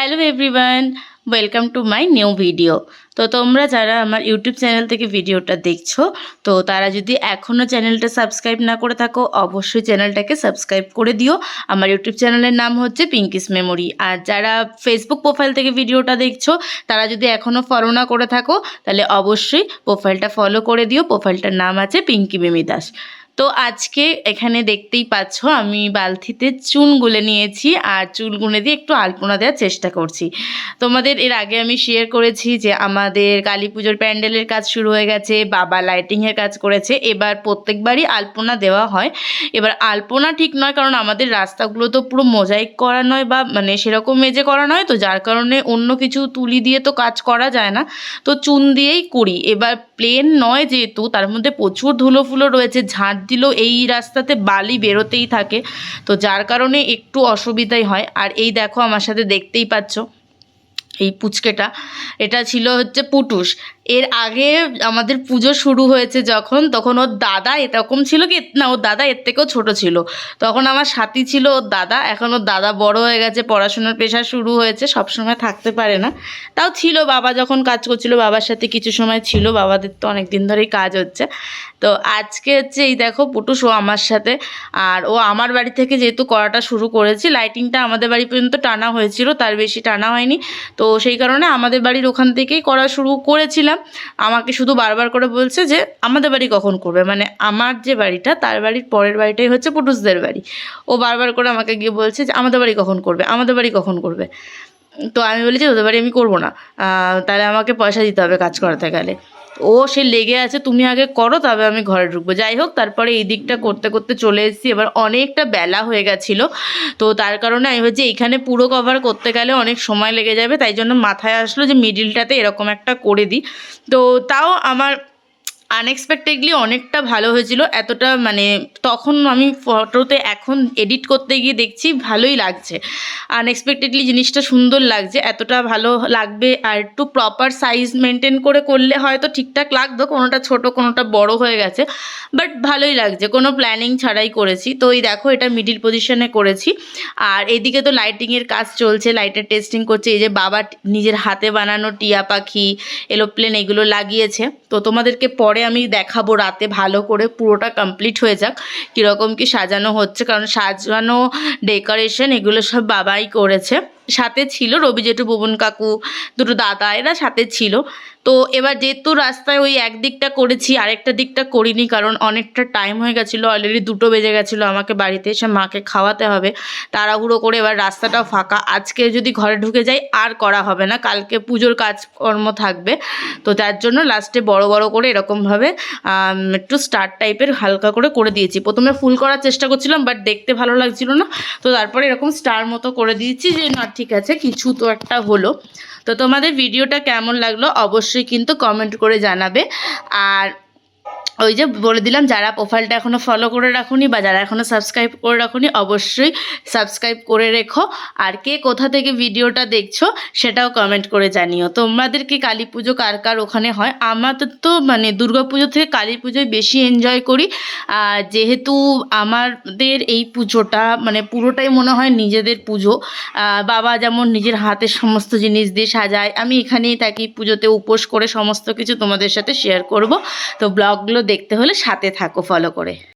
Hello everyone, welcome to my new video. তো তোমরা যারা আমার ইউটিউব চ্যানেল থেকে ভিডিওটা দেখছ, তো তারা যদি এখনও চ্যানেলটা সাবস্ক্রাইব না করে থাকো, অবশ্যই চ্যানেলটাকে সাবস্ক্রাইব করে দিও। আমার ইউটিউব চ্যানেলের নাম হচ্ছে পিঙ্কিস মেমোরি। আর যারা ফেসবুক প্রোফাইল থেকে ভিডিওটা দেখছ, তারা যদি এখনও ফলো না করে থাকো, তাহলে অবশ্যই প্রোফাইলটা ফলো করে দিও। প্রোফাইলটার নাম আছে পিঙ্কি বেমি দাস তো আজকে এখানে দেখতেই পাচ্ছ, আমি বালতিতে চুন গুলে নিয়েছি আর চুল গুলে দিয়ে একটু আলপনা দেওয়ার চেষ্টা করছি। তোমাদের এর আগে আমি শেয়ার করেছি যে আমাদের কালী পুজোর প্যান্ডেলের কাজ শুরু হয়ে গেছে, বাবা লাইটিংয়ের কাজ করেছে, এবার প্রত্যেকবারই আলপনা দেওয়া হয়। এবার আলপনা ঠিক নয়, কারণ আমাদের রাস্তাগুলো তো পুরো মোজাইক করা নয় বা মানে সেরকম মেজে করা নয় তো, যার কারণে অন্য কিছু তুলি দিয়ে তো কাজ করা যায় না। তো চুন দিয়েই করি। এবার প্লেন নয় যেহেতু, তার মধ্যে প্রচুর ধুলো ফুলো রয়েছে, ঝাঁট দিলেও এই রাস্তাতে বালি বেরোতেই থাকে। তো যার কারণে একটু অসুবিধাই হয়। আর এই দেখো, আমার সাথে দেখতেই পাচ্ছ। এই পুচকেটা, এটা ছিল হচ্ছে পুটুস। এর আগে আমাদের পুজো শুরু হয়েছে যখন, তখন ওর দাদা এরকম ছিল কি, না, ওর দাদা এর থেকেও ছোট ছিল। তখন আমার সাথী ছিল ওর দাদা, এখন ওর দাদা বড় হয়ে গেছে, পড়াশোনার পেশা শুরু হয়েছে, সবসময় থাকতে পারে না। তাও ছিল, বাবা যখন কাজ করছিল, বাবার সাথে কিছু সময় ছিল, বাবাদের তো অনেক দিন ধরেই কাজ হচ্ছে। তো আজকে হচ্ছে এই দেখো পুটুস, ও আমার সাথে, আর ও আমার বাড়ি থেকে যেহেতু করাটা শুরু করেছি লাইটিংটা আমাদের বাড়ি পর্যন্ত টানা হয়েছিল, তার বেশি টানা হয়নি। তো সেই কারণে আমাদের বাড়ির ওখান থেকেই করা শুরু করেছিলাম। আমাকে শুধু বারবার করে বলছে যে, আমাদের বাড়ি কখন করবে? মানে আমার যে বাড়িটা, তার বাড়ির পরের বাড়িটাই হচ্ছে পুটুসদের বাড়ি। ও বারবার করে আমাকে গিয়ে বলছে যে, আমাদের বাড়ি কখন করবে? আমাদের বাড়ি কখন করবে? তো আমি বলেছি, ওদের বাড়ি আমি করব না। তাহলে আমাকে পয়সা দিতে হবে কাজ করাতে গেলে। ও সে লেগে আছে, তুমি আগে করো, তবে আমি ঘরে ঢুকবো। যাই হোক, তারপরে এই দিকটা করতে করতে চলে এসেছি। এবার অনেকটা বেলা হয়ে গেছিল। তো তার কারণে আমি ভাবছি এখানে পুরো কভার করতে গেলে অনেক সময় লেগে যাবে। তাই জন্য মাথায় আসলো যে মিডিলটাতে এরকম একটা করে দিই। তো তাও আমার আনএক্সপেক্টেডলি অনেকটা ভালো হয়েছিল। এতটা মানে তখন আমি ফটোতে এখন এডিট করতে গিয়ে দেখছি ভালোই লাগছে। আনএক্সপেক্টেডলি জিনিসটা সুন্দর লাগছে, এতটা ভালো লাগবে আর একটু প্রপার সাইজ মেনটেন করে করলে হয়তো ঠিকঠাক লাগতো, কোনোটা ছোট, কোনোটা বড় হয়ে গেছে বাট ভালোই লাগছে। কোনো প্ল্যানিং ছাড়াই করেছি। তো এই দেখো, এটা মিডিল পজিশনে করেছি। আর এদিকে তো লাইটিংয়ের কাজ চলছে লাইটের টেস্টিং করছে। এই যে বাবা নিজের হাতে বানানো টিয়া পাখি এরোপ্লেন এগুলো লাগিয়েছে। তো তোমাদেরকে পরে আমি দেখাবো রাতে ভালো করে পুরোটা কমপ্লিট হয়ে যাক, কীরকম কি সাজানো হচ্ছে। কারণ সাজানো ডেকোরেশন এগুলো সব বাবাই করেছে। সাথে ছিল রবি জেঠু ভুবন কাকু, দুটো দাদা এরা সাথে ছিল। তো এবার যেহেতু রাস্তায় ওই এক দিকটা করেছি, আরেকটা দিকটা করিনি কারণ অনেকটা টাইম হয়ে গেছিল অলরেডি দুটো বেজে গেছিল আমাকে বাড়িতে এসে মাকে খাওয়াতে হবে। তাড়াহুড়ো করে এবার রাস্তাটাও ফাঁকা। আজকে যদি ঘরে ঢুকে যাই, আর করা হবে না। কালকে পুজোর কাজকর্ম থাকবে। তো তার জন্য লাস্টে বড় বড় করে এরকমভাবে একটু স্টার টাইপের হালকা করে করে দিয়েছি। প্রথমে ফুল করার চেষ্টা করছিলাম বাট দেখতে ভালো লাগছিল না। তো তারপরে এরকম স্টার মতো করে দিয়েছি যে, না ঠিক আছে, কিছু তো একটা হলো। তো তোমাদের ভিডিওটা কেমন লাগল অবশ্যই কিন্তু কমেন্ট করে জানাবে। আর ওই যে বলে দিলাম, যারা প্রোফাইলটা এখনও ফলো করে রাখুনি বা যারা এখনও সাবস্ক্রাইব করে রাখুনি, অবশ্যই সাবস্ক্রাইব করে রেখো। আর কে কোথা থেকে ভিডিওটা দেখছ, সেটাও কমেন্ট করে জানিও। তোমাদের কি কালী পুজো কার কার ওখানে হয়? আমাদের তো মানে দুর্গা পুজো থেকে কালী পুজোয় বেশি এনজয় করি। আর যেহেতু আমাদের এই পুজোটা মানে পুরোটাই মনে হয় নিজেদের পুজো বাবা যেমন নিজের হাতের সমস্ত জিনিস দিয়ে সাজায়, আমি এখানেই থাকি, পুজোতে উপোস করে সমস্ত কিছু তোমাদের সাথে শেয়ার করব। তো ব্লগগুলো দেখতে হলে সাথে থাকো ফলো করে।